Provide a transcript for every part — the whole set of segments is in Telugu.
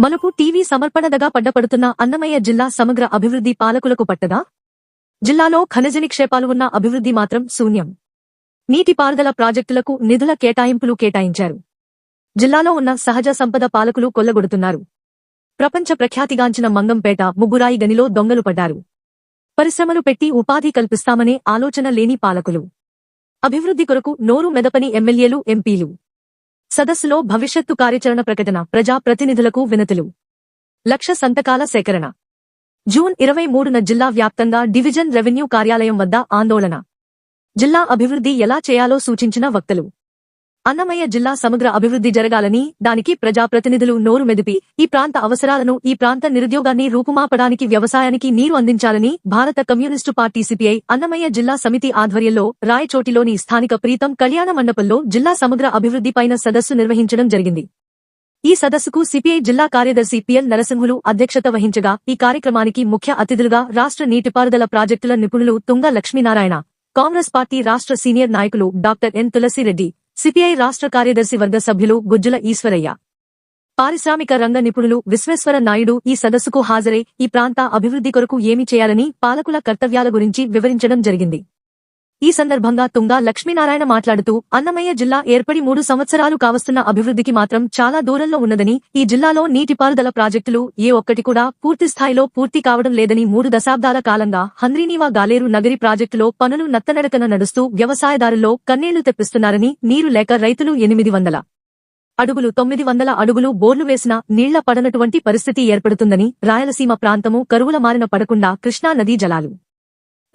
మనకు టీవీ సమర్పణదగా పడ్డపడుతున్న అన్నమయ్య జిల్లా సమగ్ర అభివృద్ధి పాలకులకు పట్టదా? జిల్లాలో ఖనిజ నిక్షేపాలు ఉన్న అభివృద్ధి మాత్రం శూన్యం. నీటిపారుదల ప్రాజెక్టులకు నిధుల కేటాయింపులు కేటాయించారు. జిల్లాలో ఉన్న సహజ సంపద పాలకులు కొల్లగొడుతున్నారు. ప్రపంచ ప్రఖ్యాతిగాంచిన మంగంపేట ముగ్గురాయి గనిలో దొంగలు పడ్డారు. పరిశ్రమలు పెట్టి ఉపాధి కల్పిస్తామనే ఆలోచన లేని పాలకులు. అభివృద్ధి కొరకు నోరు మెదపని ఎమ్మెల్యేలు ఎంపీలు. సదస్సులో భవిష్యత్తు కార్యాచరణ ప్రకటన ప్రజా ప్రతినిధులకు వినతులు. లక్ష సంతకాల సేకరణ. జూన్ ఇరవై మూడున జిల్లా వ్యాప్తంగా డివిజన్ రెవెన్యూ కార్యాలయం వద్ద ఆందోళన. జిల్లా అభివృద్ధి ఎలా చేయాలో సూచించిన వక్తలు. అన్నమయ్య జిల్లా సమగ్ర అభివృద్ధి జరగాలని దానికి ప్రజాప్రతినిధులు నోరు మెదిపి ఈ ప్రాంత అవసరాలను ఈ ప్రాంత నిరుద్యోగాన్ని రూపుమాపడానికి వ్యవసాయానికి నీరు అందించాలని భారత కమ్యూనిస్టు పార్టీ సిపిఐ అన్నమయ్య జిల్లా సమితి ఆధ్వర్యంలో రాయచోటిలోని స్థానిక ప్రీతం కళ్యాణ మండపంలో జిల్లా సమగ్ర అభివృద్ధి పైన సదస్సు నిర్వహించడం జరిగింది. ఈ సదస్సుకు సిపిఐ జిల్లా కార్యదర్శి పిఎల్ నరసింహులు అధ్యక్షత వహించగా ఈ కార్యక్రమానికి ముఖ్య అతిథులుగా రాష్ట్ర నీటిపారుదల ప్రాజెక్టుల నిపుణులు తుంగ లక్ష్మీనారాయణ కాంగ్రెస్ పార్టీ రాష్ట్ర సీనియర్ నాయకులు డాక్టర్ ఎన్ తులసిరెడ్డి సిపిఐ రాష్ట్ర కార్యదర్శి వర్గ సభ్యులు గుజ్జుల ఈశ్వరయ్య. పారిశ్రామిక రంగ నిపుణులు విశ్వేశ్వర నాయుడు ఈ సదస్సుకు హాజరై ఈ ప్రాంత అభివృద్ధి కొరకు ఏమి చేయాలని పాలకుల కర్తవ్యాల గురించి వివరించడం జరిగింది. ఈ సందర్భంగా తుంగా లక్ష్మీనారాయణ మాట్లాడుతూ అన్నమయ్య జిల్లా ఏర్పడి మూడు సంవత్సరాలు కావస్తున్న అభివృద్ధికి మాత్రం చాలా దూరంలో ఉన్నదని ఈ జిల్లాలో నీటిపారుదల ప్రాజెక్టులు ఏ ఒక్కటి కూడా పూర్తి స్థాయిలో పూర్తి కావడం లేదని మూడు దశాబ్దాల కాలంగా హంద్రీనీవా గాలేరు నగరి ప్రాజెక్టులో పనులు నత్తనడకన నడుస్తూ వ్యవసాయదారుల్లో కన్నీళ్ళు తెప్పిస్తున్నారని నీరు లేక రైతులు ఎనిమిది వందల అడుగులు తొమ్మిది వందల అడుగులు బోర్లు వేసినా నీళ్ళ పడనటువంటి పరిస్థితి ఏర్పడుతుందని రాయలసీమ ప్రాంతము కరువుల మారిన పడకుండా కృష్ణా నదీ జలాలు.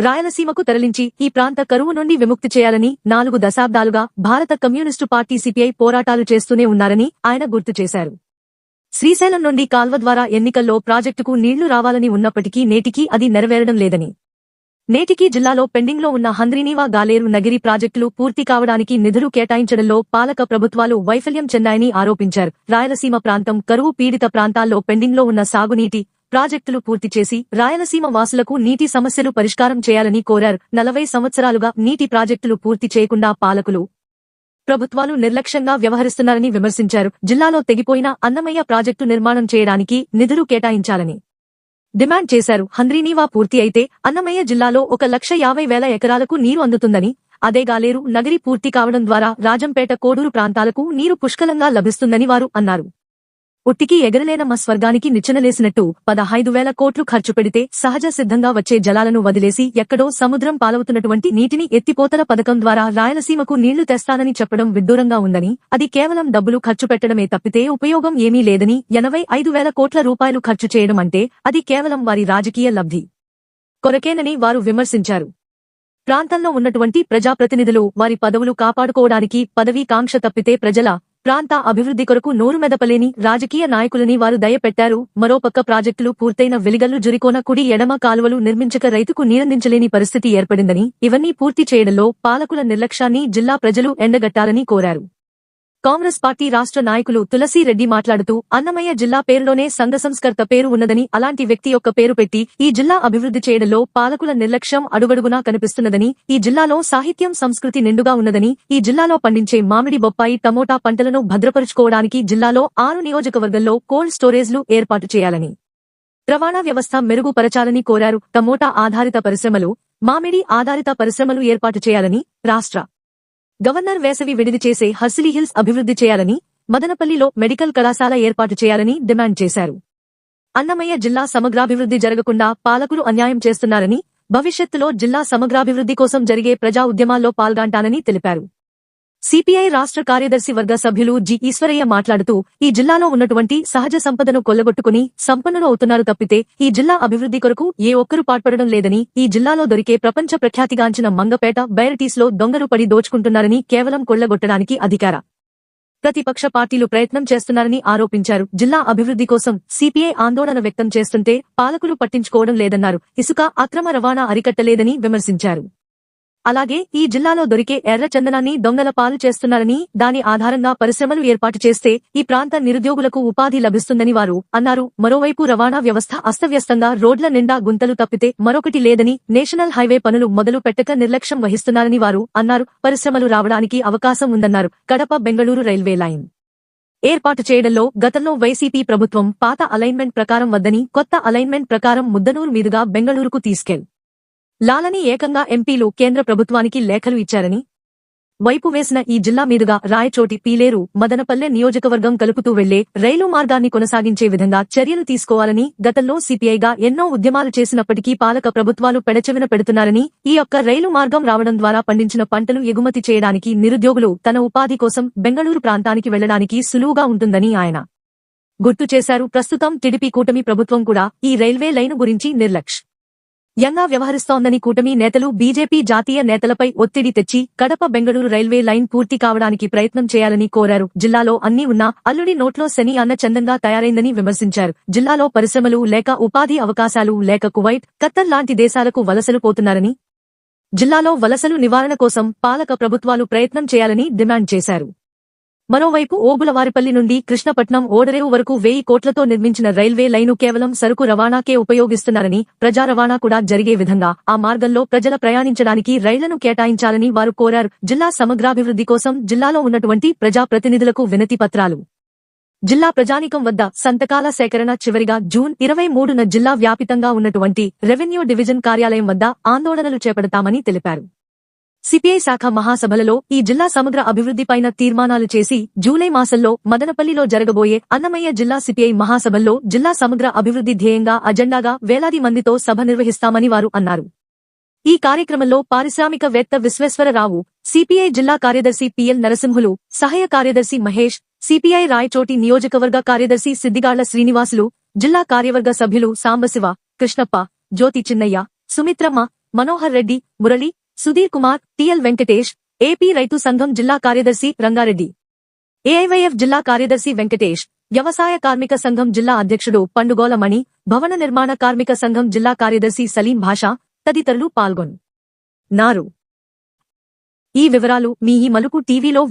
రాయలసీమకు తరలించి ఈ ప్రాంత కరువు నుండి విముక్తి చేయాలని నాలుగు దశాబ్దాలుగా భారత కమ్యూనిస్టు పార్టీ సిపిఐ పోరాటాలు చేస్తూనే ఉన్నారని ఆయన గుర్తు చేశారు. శ్రీశైలం నుండి కాల్వ ద్వారా ఎన్నికల్లో ప్రాజెక్టుకు నీళ్ళు రావాలని ఉన్నప్పటికీ నేటికీ అది నెరవేరడం లేదని. నేటికీ జిల్లాలో పెండింగ్లో ఉన్న హంద్రీనీవా గాలేరు నగిరి ప్రాజెక్టులు పూర్తి కావడానికి నిధులు కేటాయించడంలో పాలక ప్రభుత్వాలు వైఫల్యం చెందాయని ఆరోపించారు. రాయలసీమ ప్రాంతం కరువు పీడిత ప్రాంతాల్లో పెండింగ్లో ఉన్న సాగునీటి ప్రాజెక్టులు పూర్తి చేసి రాయలసీమ వాసులకు నీటి సమస్యలు పరిష్కారం చేయాలని కోరారు. నలభై సంవత్సరాలుగా నీటి ప్రాజెక్టులు పూర్తి చేయకుండా పాలకులు ప్రభుత్వాలు నిర్లక్ష్యంగా వ్యవహరిస్తున్నారని విమర్శించారు. జిల్లాలో తెగిపోయిన అన్నమయ్య ప్రాజెక్టు నిర్మాణం చేయడానికి నిధులు కేటాయించాలని డిమాండ్ చేశారు. హంద్రీనీవా పూర్తి అయితే అన్నమయ్య జిల్లాలో ఒక లక్ష యాభై వేల ఎకరాలకు నీరు అందుతుందని అదే గాలేరు నగరి పూర్తి కావడం ద్వారా రాజంపేట కోడూరు ప్రాంతాలకు నీరు పుష్కలంగా లభిస్తుందని వారు అన్నారు. ఉట్టికి ఎగరలేనమ్మ స్వర్గానికి నిచ్చెనలేసినట్టు పదహైదు వేల కోట్లు ఖర్చు పెడితే సహజ సిద్ధంగా వచ్చే జలాలను వదిలేసి ఎక్కడో సముద్రం పాలవుతున్నటువంటి నీటిని ఎత్తిపోతల పథకం ద్వారా రాయలసీమకు నీళ్ళు తెస్తానని చెప్పడం విడ్డూరంగా ఉందని అది కేవలం డబ్బులు ఖర్చు పెట్టడమే తప్పితే ఉపయోగం ఏమీ లేదని ఎనభై ఐదు వేల కోట్ల రూపాయలు ఖర్చు చేయడం అంటే అది కేవలం వారి రాజకీయ లబ్ధి కొరకేనని వారు విమర్శించారు. ప్రాంతంలో ఉన్నటువంటి ప్రజాప్రతినిధులు వారి పదవులు కాపాడుకోవడానికి పదవీ కాంక్ష తప్పితే ప్రజల ప్రాంత అభివృద్ధి కొరకు నోరు మెదపలేని రాజకీయ నాయకులని వారు దయపెట్టారు. మరోపక్క ప్రాజెక్టులు పూర్తయిన వెలిగల్లు జురికోన కుడి ఎడమ కాలువలు నిర్మించక రైతుకు నీరందించలేని పరిస్థితి ఏర్పడిందని ఇవన్నీ పూర్తి చేయడంలో పాలకుల నిర్లక్ష్యాన్ని జిల్లా ప్రజలు ఎండగట్టాలని కోరారు. కాంగ్రెస్ పార్టీ రాష్ట్ర నాయకులు తులసిరెడ్డి మాట్లాడుతూ అన్నమయ్య జిల్లా పేరులోనే సంఘ సంస్కర్త పేరు ఉన్నదని అలాంటి వ్యక్తి యొక్క పేరు పెట్టి ఈ జిల్లా అభివృద్ధి చేయడంలో పాలకుల నిర్లక్ష్యం అడుగడుగునా కనిపిస్తున్నదని ఈ జిల్లాలో సాహిత్యం సంస్కృతి నిండుగా ఉన్నదని ఈ జిల్లాలో పండించే మామిడి బొప్పాయి టమోటా పంటలను భద్రపరుచుకోవడానికి జిల్లాలో ఆరు నియోజకవర్గంలో కోల్డ్ స్టోరేజ్లు ఏర్పాటు చేయాలని. రవాణా వ్యవస్థ మెరుగుపరచాలని కోరారు టమోటా ఆధారిత పరిశ్రమలు మామిడి ఆధారిత పరిశ్రమలు ఏర్పాటు చేయాలని రాష్ట్ర గవర్నర్ వేసవి విడిది చేసే హర్సిలీ హిల్స్ అభివృద్ధి చేయాలని మదనపల్లిలో మెడికల్ కళాశాల ఏర్పాటు చేయాలని డిమాండ్ చేశారు. అన్నమయ్య జిల్లా సమగ్రాభివృద్ధి జరగకుండా పాలకులు అన్యాయం చేస్తున్నారని భవిష్యత్తులో జిల్లా సమగ్రాభివృద్ధి కోసం జరిగే ప్రజా ఉద్యమాల్లో పాల్గొంటానని తెలిపారు. సిపిఐ రాష్ట్ర కార్యదర్శి వర్గ సభ్యులు జి ఈశ్వరయ్య మాట్లాడుతూ ఈ జిల్లాలో ఉన్నటువంటి సహజ సంపదను కొల్లగొట్టుకుని సంపన్నులు అవుతున్నారు తప్పితే ఈ జిల్లా అభివృద్ధి కొరకు ఏ ఒక్కరూ పాట్పడడం లేదని ఈ జిల్లాలో దొరికే ప్రపంచ ప్రఖ్యాతిగాంచిన మంగపేట బైరటీస్లో దొంగలు పడి దోచుకుంటున్నారని కేవలం కొల్లగొట్టడానికి అధికార ప్రతిపక్ష పార్టీలు ప్రయత్నం చేస్తున్నారని ఆరోపించారు. జిల్లా అభివృద్ధి కోసం సిపిఐ ఆందోళన వ్యక్తం చేస్తుంటే పాలకులు పట్టించుకోవడం లేదన్నారు. ఇసుక అక్రమ రవాణా అరికట్టలేదని విమర్శించారు. అలాగే ఈ జిల్లాలో దొరికే ఎర్ర చందనాన్ని దొంగల పాలు చేస్తున్నారని దాని ఆధారంగా పరిశ్రమలు ఏర్పాటు చేస్తే ఈ ప్రాంత నిరుద్యోగులకు ఉపాధి లభిస్తుందని వారు అన్నారు. మరోవైపు రవాణా వ్యవస్థ అస్తవ్యస్తంగా రోడ్ల నిండా గుంతలు తప్పితే మరొకటి లేదని నేషనల్ హైవే పనులు మొదలు పెట్టక నిర్లక్ష్యం వహిస్తున్నారని వారు అన్నారు. పరిశ్రమలు రావడానికి అవకాశం ఉందన్నారు. Kadapa Bengaluru railway line. ఏర్పాటు చేయడంలో గతంలో వైసీపీ ప్రభుత్వం పాత అలైన్మెంట్ ప్రకారం వద్దని కొత్త అలైన్మెంట్ ప్రకారం ముద్దనూరు మీదుగా బెంగళూరుకు తీసుకెళ్ళి లాలని ఏకంగా ఎంపీలు కేంద్ర ప్రభుత్వానికి లేఖలు ఇచ్చారని వైపు వేసిన ఈ జిల్లా మీదుగా రాయచోటి పీలేరు మదనపల్లె నియోజకవర్గం కలుపుతూ వెళ్ళే రైలు మార్గాన్ని కొనసాగించే విధంగా చర్యలు తీసుకోవాలని గతంలో సిపిఐగా ఎన్నో ఉద్యమాలు చేసినప్పటికీ పాలక ప్రభుత్వాలు పెడచెవిన పెడుతున్నారని ఈ యొక్క రైలు మార్గం రావడం ద్వారా పండించిన పంటలు ఎగుమతి చేయడానికి నిరుద్యోగులు తన ఉపాధి కోసం బెంగళూరు ప్రాంతానికి వెళ్ళడానికి సులువుగా ఉంటుందని ఆయన గుర్తు చేశారు. ప్రస్తుతం టిడిపి కూటమి ప్రభుత్వం కూడా ఈ రైల్వే లైను గురించి నిర్లక్ష్యం యంగా వ్యవహరిస్తోందని కూటమి నేతలు బీజేపీ జాతీయ నేతలపై ఒత్తిడి తెచ్చి కడప బెంగళూరు రైల్వే లైన్ పూర్తి కావడానికి ప్రయత్నం చేయాలని కోరారు. జిల్లాలో అన్ని ఉన్నా అల్లుడి నోట్లో శని అన్న చందంగా తయారైందని విమర్శించారు. జిల్లాలో పరిశ్రమలు లేక ఉపాధి అవకాశాలు లేక కువైట్ ఖత్తర్ లాంటి దేశాలకు వలసలు పోతున్నారని జిల్లాలో వలసలు నివారణ కోసం పాలక ప్రభుత్వాలు ప్రయత్నం చేయాలని డిమాండ్ చేశారు. మరోవైపు ఓబులవారిపల్లి నుండి కృష్ణపట్నం ఓడరేవు వరకు వెయ్యి కోట్లతో నిర్మించిన రైల్వే లైను కేవలం సరుకు రవాణాకే ఉపయోగిస్తున్నారని ప్రజా రవాణా కూడా జరిగే విధంగా ఆ మార్గంలో ప్రజల ప్రయాణించడానికి రైళ్ళను కేటాయించాలని వారు కోరారు. జిల్లా సమగ్రాభివృద్ధి కోసం జిల్లాలో ఉన్నటువంటి ప్రజా ప్రతినిధులకు వినతి పత్రాలు. జిల్లా ప్రజానికం వద్ద సంతకాల సేకరణ చివరిగా జూన్ ఇరవై మూడున జిల్లా వ్యాపితంగా ఉన్నటువంటి రెవెన్యూ డివిజన్ కార్యాలయం వద్ద ఆందోళనలు చేపడతామని తెలిపారు. సిపిఐ శాఖ మహాసభలలో ఈ జిల్లా సమగ్ర అభివృద్ధిపైన తీర్మానాలు చేసి జూలై మాసంలో మదనపల్లిలో జరగబోయే అన్నమయ్య జిల్లా సిపిఐ మహాసభల్లో జిల్లా సమగ్ర అభివృద్ధి ధ్యేయంగా అజెండాగా వేలాది మందితో సభ నిర్వహిస్తామని వారు అన్నారు. ఈ కార్యక్రమంలో పారిశ్రామికవేత్త విశ్వేశ్వరరావు సిపిఐ జిల్లా కార్యదర్శి పిఎల్ నరసింహులు సహాయ కార్యదర్శి మహేష్ సిపిఐ రాయచోటి నియోజకవర్గ కార్యదర్శి సిద్దిగాళ్ళ శ్రీనివాసులు జిల్లా కార్యవర్గ సభ్యులు సాంబశివ కృష్ణప్ప జ్యోతి చిన్నయ్య సుమిత్రమ్మ మనోహర్ రెడ్డి మురళి సుధీర్ కుమార్ టిఎల్ వెంకటేష్ ఏపీ రైతు సంఘం జిల్లా కార్యదర్శి రంగారెడ్డి. ఏఐవైఎఫ్ జిల్లా కార్యదర్శి వెంకటేష్ వ్యవసాయ కార్మిక సంఘం జిల్లా అధ్యక్షుడు పండుగోలమణి భవన నిర్మాణ కార్మిక సంఘం జిల్లా కార్యదర్శి సలీం భాషా తదితరులు పాల్గొన్నారు ఈ వివరాలు మీ ఈ మలుపు టీవీలో